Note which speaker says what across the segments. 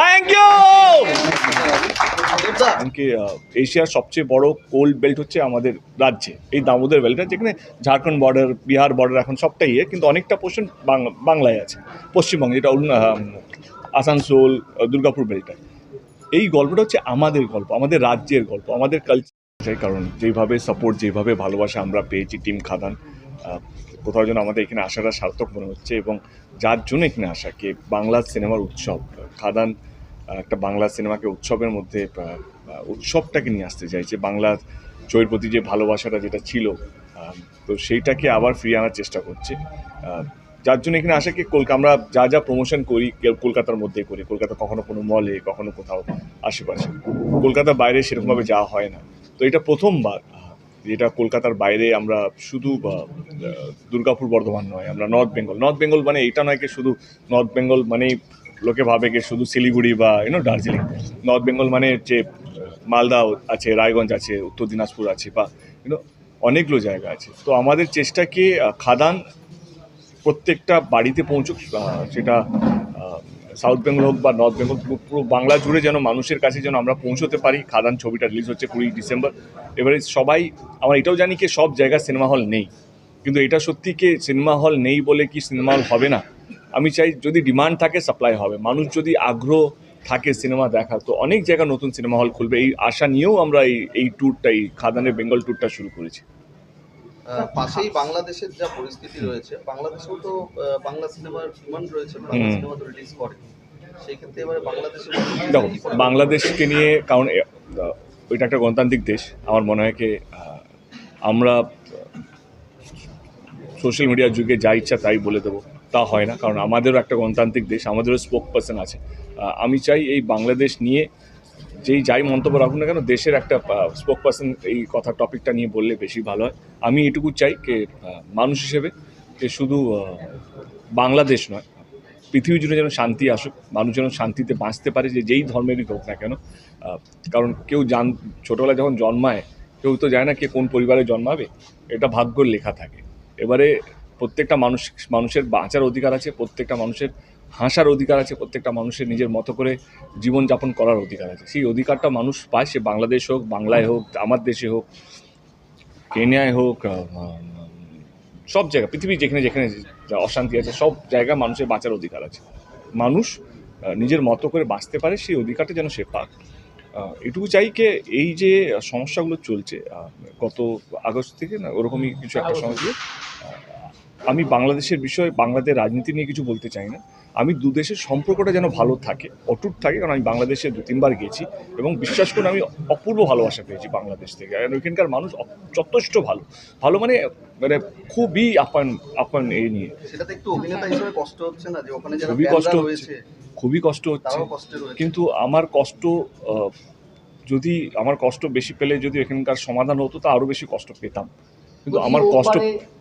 Speaker 1: Thank you এমনকি এশিয়ার সবচেয়ে বড় কোল্ড বেল্ট হচ্ছে আমাদের রাজ্যে। এই দামোদর বেল্টটা যেখানে ঝাড়খণ্ড বর্ডার বিহার বর্ডার এখন সবটাই ইয়ে কিন্তু অনেকটা পোর্শন বাংলায় আছে। পশ্চিমবঙ্গে যেটা আসানসোল দুর্গাপুর বেল্টটা এই গল্পটা হচ্ছে আমাদের গল্প আমাদের রাজ্যের গল্প আমাদের কালচার কারণ। যেভাবে সাপোর্ট যেভাবে ভালোবাসা আমরা পেয়েছি টিম খাদান কোথাও যেন আমাদের এখানে আসাটা সার্থক মনে হচ্ছে এবং যার জন্য এখানে আসা কে বাংলা সিনেমার উৎসব। খাদান একটা বাংলা সিনেমাকে উৎসবের মধ্যে উৎসবটাকে নিয়ে আসতে চাইছে। বাংলা ছবির প্রতি যে ভালোবাসাটা যেটা ছিল তো সেইটাকে আবার ফিরিয়ে আনার চেষ্টা করছে। যার জন্য এখানে আসে কি, কলকা আমরা যা যা প্রমোশন করি কলকাতার মধ্যে করি। কলকাতা কখনো কোনো মলে কখনো কোথাও আশেপাশে। কলকাতার বাইরে সেরকমভাবে যাওয়া হয় না। তো এটা প্রথমবার যেটা কলকাতার বাইরে আমরা শুধু দুর্গাপুর বর্ধমান নয়, আমরা নর্থ বেঙ্গল নর্থ বেঙ্গল মানে এটা নয় কি, শুধু নর্থ বেঙ্গল মানেই লোকে ভাবে কি শুধু শিলিগুড়ি বা ইউনো দার্জিলিং। নর্থ বেঙ্গল মানে যে মালদা আছে, রায়গঞ্জ আছে, উত্তর দিনাজপুর আছে বা ইউনো অনেকগুলো জায়গা আছে। তো আমাদের চেষ্টা কি খাদান প্রত্যেকটা বাড়িতে পৌঁছুক সেটা সাউথ বেঙ্গল হোক বা নর্থ বেঙ্গল পুরো বাংলা জুড়ে যেন মানুষের কাছে যেন আমরা পৌঁছতে পারি। খাদান ছবিটা রিলিজ হচ্ছে কুড়ি ডিসেম্বর। এবারে সবাই, আমরা এটাও জানি কি, সব জায়গায় সিনেমা হল নেই। কিন্তু এটা সত্যি কি, সিনেমা হল নেই বলে কি সিনেমা হল হবে না? আমি চাই যদি ডিমান্ড থাকে সাপ্লাই হবে। মানুষ যদি আগ্রহ থাকে সিনেমা দেখার তো অনেক জায়গায় নতুন সিনেমা হল খুলবে। এই আশা নিয়েও আমরা এই এই ট্যুরটা এই খাদানের বেঙ্গল ট্যুরটা শুরু করেছি।
Speaker 2: পাশেই বাংলাদেশের যা পরিস্থিতি রয়েছে বাংলাদেশেও তো বাংলা সিনেমার ডিমান্ড রয়েছে বাংলা সিনেমা তো রিলিজ করে। সেই ক্ষেত্রে এবারে বাংলাদেশে
Speaker 1: দেখো বাংলাদেশকে নিয়ে কারণ ওইটা একটা গণতান্ত্রিক দেশ। আমার মনে হয় কি আমরা সোশ্যাল মিডিয়ার যুগে যা ইচ্ছা তাই বলে দেবো। তা হয় না, কারণ আমাদেরও একটা গণতান্ত্রিক দেশ, আমাদেরও স্পোক পার্সন আছে আমি চাই এই বাংলাদেশ নিয়ে যেই যাই মন্তব্য রাখুন না কেন, দেশের একটা স্পোক পার্সন এই কথা টপিকটা নিয়ে বললে বেশি ভালো হয়। আমি এটুকু চাই যে মানুষ হিসেবে যে শুধু বাংলাদেশ নয়, পৃথিবী জুড়ে যেন শান্তি আসুক, মানুষ যেন শান্তিতে বাঁচতে পারে, যে যেই ধর্মেরই হোক না কেন। কারণ কেউ জান, ছোটোবেলায় যখন জন্মায়, কেউ তো জানে না কে কোন পরিবারে জন্মাবে, এটা ভাগ্যর লেখা থাকে। এবারে প্রত্যেকটা মানুষ মানুষের বাঁচার অধিকার আছে প্রত্যেকটা মানুষের হাসার অধিকার আছে প্রত্যেকটা মানুষের নিজের মতো করে জীবনযাপন করার অধিকার আছে। সেই অধিকারটা মানুষ পায় সে বাংলাদেশ হোক বাংলায় হোক আমার দেশে হোক কেনিয়ায় হোক সব জায়গা পৃথিবী যেখানে যেখানে অশান্তি আছে সব জায়গায় মানুষের বাঁচার অধিকার আছে। মানুষ নিজের মতো করে বাঁচতে পারে সেই অধিকারটা যেন সে পাক। এটুকু চাই কে এই যে সমস্যাগুলো চলছে গত আগস্ট থেকে না ওরকমই কিছু একটা সমস্যা আমি বাংলাদেশের বিষয়ে বাংলাদেশ রাজনীতি নিয়ে কিছু বলতে চাই না। আমি দু দেশের সম্পর্কটা যেন ভালো থাকে অটুট থাকে কারণ আমি বাংলাদেশে দু তিনবার গেছি এবং বিশ্বাস করে আমি অপূর্ব ভালোবাসা পেয়েছি বাংলাদেশ থেকে। কারণ ওইখানকার মানুষ যথেষ্ট ভালো। ভালো মানে মানে খুবই আপ্যায়ন আপ্যায়ন এই নিয়ে। খুবই কষ্ট হচ্ছে। খুবই কষ্ট হচ্ছে। কিন্তু আমার কষ্ট যদি আমার কষ্ট বেশি পেলে যদি এখানকার সমাধান হতো তা আরও বেশি কষ্ট পেতাম। কিন্তু আমার কষ্ট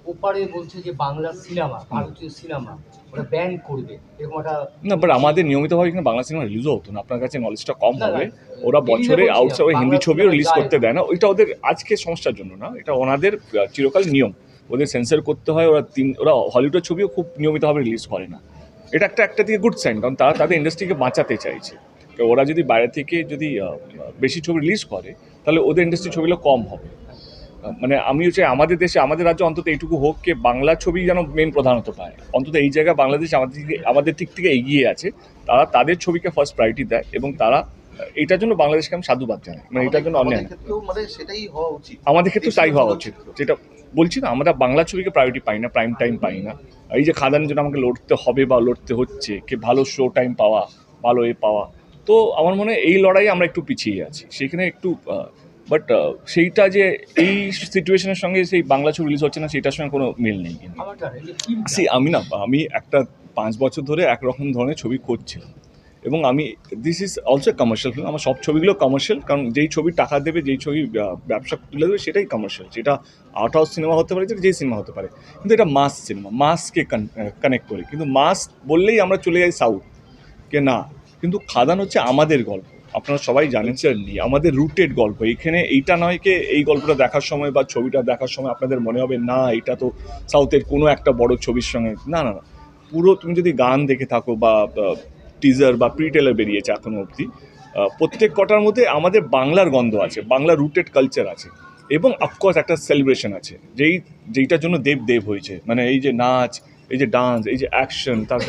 Speaker 3: ওপারে- বলছে যে বাংলা সিনেমা ভারতীয় সিনেমা ওরা ব্যান করবে এরকম একটা
Speaker 1: না বাট আমাদের নিয়মিতভাবে এখানে বাংলা সিনেমা রিলিজও হতো না। আপনার কাছে নলেজটা কম হবে। ওরা বছরে আউটসাইড হিন্দি ছবিও রিলিজ করতে দেয় না। ওইটা ওদের আজকে সমস্যার জন্য না। এটা ওনাদের চিরকাল নিয়ম। ওদের সেন্সর করতে হয় ওরা তিন ওরা হলিউডের ছবিও খুব নিয়মিতভাবে রিলিজ করে না। এটা একটা একটা দিকে গুড সাইন কারণ তারা তাদের ইন্ডাস্ট্রিকে বাঁচাতে চাইছে। ওরা যদি বাইরে থেকে যদি বেশি ছবি রিলিজ করে তাহলে ওদের ইন্ডাস্ট্রি ছবিগুলো কম হবে। মানে আমিও চাই আমাদের দেশে আমাদের রাজ্যে অন্তত এইটুকু হোক কে বাংলা ছবি যেন মেন প্রধানত পায়। অন্তত এই জায়গায় বাংলাদেশ আমাদের আমাদের দিক থেকে এগিয়ে আছে। তারা তাদের ছবিকে ফার্স্ট প্রায়োরিটি দেয় এবং তারা এটার জন্য বাংলাদেশকে আমি সাধুবাদ জানাই। মানে এটার জন্য অন্যায়
Speaker 2: আমাদের ক্ষেত্রেও মানে সেটাই হওয়া উচিত।
Speaker 1: আমাদের ক্ষেত্রে তাই হওয়া উচিত। যেটা বলছি না আমরা বাংলা ছবিকে প্রায়োরিটি পাই না প্রাইম টাইম পাই না। এই যে খাদানের জন্য আমাকে লড়তে হবে বা লড়তে হচ্ছে কে ভালো শো টাইম পাওয়া ভালো এ পাওয়া তো আমার মনে হয় এই লড়াই আমরা একটু পিছিয়ে আছি। সেখানে একটু বাট সেইটা যে এই সিচুয়েশনের সঙ্গে সেই বাংলা ছবি রিলিজ হচ্ছে না সেটার সঙ্গে কোনো মিল নেই সি আমি না, আমি একটা পাঁচ বছর ধরে একরকম ধরনের ছবি করছিলাম। এবং আমি this is also commercial film আমার সব ছবিগুলো কমার্শিয়াল কারণ যেই ছবি টাকা দেবে, যেই ছবি ব্যবসা তুলে দেবে, সেটাই কমার্শিয়াল যেটা আর্ট হাউস সিনেমা হতে পারে যেই সিনেমা হতে পারে। কিন্তু এটা মাস সিনেমা মাসকে কানেক্ট করে। কিন্তু মাস বললেই আমরা চলে যাই সাউথ কে না। কিন্তু খাদান হচ্ছে আমাদের গল্প। আপনারা সবাই জানেন নি আমাদের রুটেড গল্প। এখানে এইটা নয় কি এই গল্পটা দেখার সময় বা ছবিটা দেখার সময় আপনাদের মনে হবে, না, এটা তো সাউথের কোনো একটা বড় ছবির সঙ্গে না না না। পুরো তুমি যদি গান দেখে থাকো বা টিজার বা প্রি টেলার বেরিয়েছে এখনও অবধি প্রত্যেক কটার মধ্যে আমাদের বাংলার গন্ধ আছে বাংলা রুটেড কালচার আছে। এবং অফকোর্স একটা সেলিব্রেশন আছে। যেই, যেইটার জন্য দেব দেব হয়েছে। মানে এই যে নাচ, এই যে ডান্স এই যে অ্যাকশন তার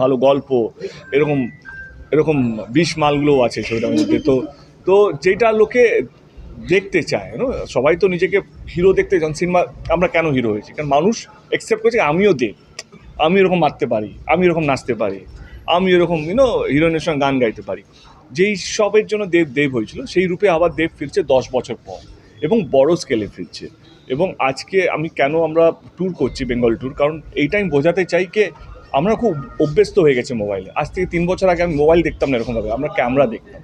Speaker 1: ভালো গল্প, এরকম এরকম বিষ মালগুলোও আছে ছবিটার মধ্যে। তো তো যেটা লোকে দেখতে চায়? সবাই তো নিজেকে হিরো দেখতে চান সিনেমা, আমরা কেন হিরো হয়েছি? কারণ মানুষ অ্যাকসেপ্ট করছে, আমিও দেব। আমি এরকম মারতে পারি, আমি এরকম নাচতে পারি, আমি এরকম ইউনো হিরোইনের সঙ্গে গান গাইতে পারি। যেই সবের জন্য দেব দেব হয়েছিল, সেই রূপে আবার দেব ফিরছে দশ বছর পর এবং বড় স্কেলে ফিরছে। এবং আজকে আমি কেন আমরা ট্যুর করছি বেঙ্গল ট্যুর কারণ এইটাই বোঝাতে চাই কে আমরা খুব অভ্যস্ত হয়ে গেছে মোবাইলে। আজ থেকে তিন বছর আগে আমি মোবাইল দেখতাম না এরকমভাবে, আমরা ক্যামেরা দেখতাম।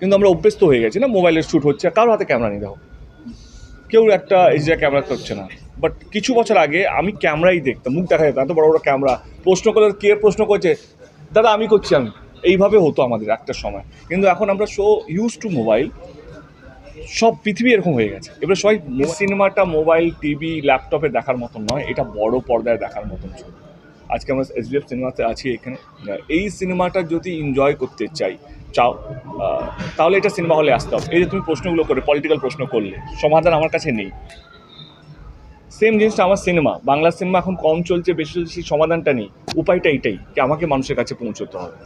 Speaker 1: কিন্তু আমরা অভ্যস্ত হয়ে গেছি না, মোবাইলের শ্যুট হচ্ছে কারোর হাতে ক্যামেরা নেই, দেখো। কেউ একটা এই যে ক্যামেরা করছে না। বাট কিছু বছর আগে আমি ক্যামেরাই দেখতাম, মুখ দেখা যেত এত বড় বড় ক্যামেরা। প্রশ্ন করলে কে প্রশ্ন করছে, দাদা, আমি করছি, আমি। এইভাবে হতো আমাদের একটা সময়। কিন্তু এখন আমরা শো ইউজ টু মোবাইল সব পৃথিবী এরকম হয়ে গেছে। এবার সবাই সিনেমাটা মোবাইল, টিভি, ল্যাপটপে দেখার মতন নয়, এটা বড় পর্দায় দেখার মতন ছবি। আজকে আমরা এস বি এফ সিনেমাতে আছি এখানে। এই সিনেমাটা যদি এনজয় করতে চাই, চাও তাহলে এটা সিনেমা হলে আসতে হবে। এই যে তুমি প্রশ্নগুলো করে পলিটিক্যাল প্রশ্ন করলে, সমাধান আমার কাছে নেই। সেম জিনিসটা আমার সিনেমা বাংলা সিনেমা এখন কম চলছে, বেশি চলছে, সেই সমাধানটা নেই। উপায়টা এটাই, কি আমাকে মানুষের কাছে পৌঁছতে হবে।